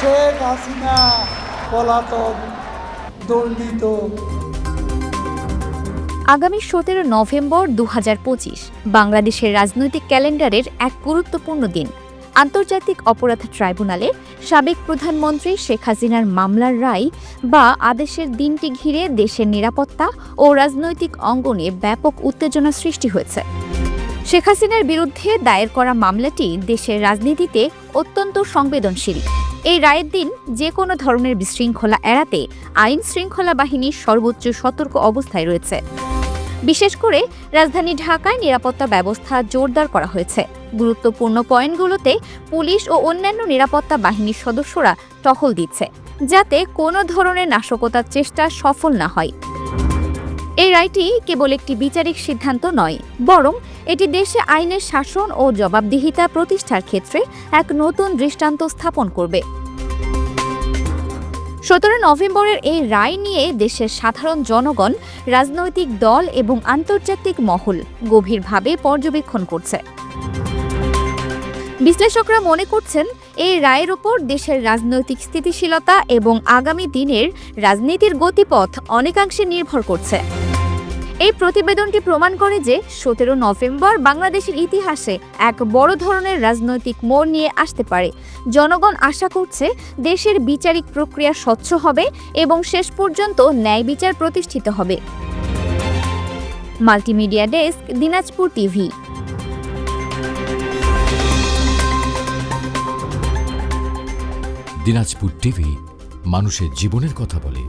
শেখ হাসিনা পলাতক, দণ্ডিত। আগামী সতেরো নভেম্বর দু হাজার পঁচিশ, বাংলাদেশের রাজনৈতিক ক্যালেন্ডারের এক গুরুত্বপূর্ণ দিন। আন্তর্জাতিক অপরাধ ট্রাইব্যুনালে সাবেক প্রধানমন্ত্রী শেখ হাসিনার মামলার রায় বা আদেশের দিনটি ঘিরে দেশের নিরাপত্তা ও রাজনৈতিক অঙ্গনে ব্যাপক উত্তেজনা সৃষ্টি হয়েছে। শেখ হাসিনার বিরুদ্ধে দায়ের করা মামলাটি দেশের রাজনীতিতে অত্যন্ত সংবেদনশীল। এই রায়ের দিন যে কোনো ধরনের বিশৃঙ্খলা এড়াতে আইন শৃঙ্খলা বাহিনী সর্বোচ্চ সতর্ক অবস্থায় রয়েছে। বিশেষ করে রাজধানী ঢাকায় নিরাপত্তা ব্যবস্থা জোরদার করা হয়েছে। গুরুত্বপূর্ণ পয়েন্টগুলোতে পুলিশ ও অন্যান্য নিরাপত্তা বাহিনীর সদস্যরা টহল দিচ্ছে, যাতে কোনো ধরনের নাশকতার চেষ্টা সফল না হয়। এই রায়টি কেবল একটি বিচারিক সিদ্ধান্ত নয়, বরং এটি দেশে আইনের শাসন ও জবাবদিহিতা প্রতিষ্ঠার ক্ষেত্রে এক নতুন দৃষ্টান্ত স্থাপন করবে। সতেরো নভেম্বরের এই রায় নিয়ে দেশের সাধারণ জনগণ, রাজনৈতিক দল এবং আন্তর্জাতিক মহল গভীরভাবে পর্যবেক্ষণ করছে। বিশ্লেষকরা মনে করছেন, এই রায়ের ওপর দেশের রাজনৈতিক স্থিতিশীলতা এবং আগামী দিনের রাজনীতির গতিপথ অনেকাংশে নির্ভর করছে। এই প্রতিবেদনটি প্রমাণ করে যে সতেরো নভেম্বর বাংলাদেশের ইতিহাসে এক বড় ধরনের রাজনৈতিক মোড় নিয়ে আসতে পারে। জনগণ আশা করছে দেশের বিচারিক প্রক্রিয়া স্বচ্ছ হবে এবং শেষ পর্যন্ত ন্যায় বিচার প্রতিষ্ঠিত হবে। Multimedia desk, Dinajpur TV. Dinajpur TV, মানুষের জীবনের কথা বলে।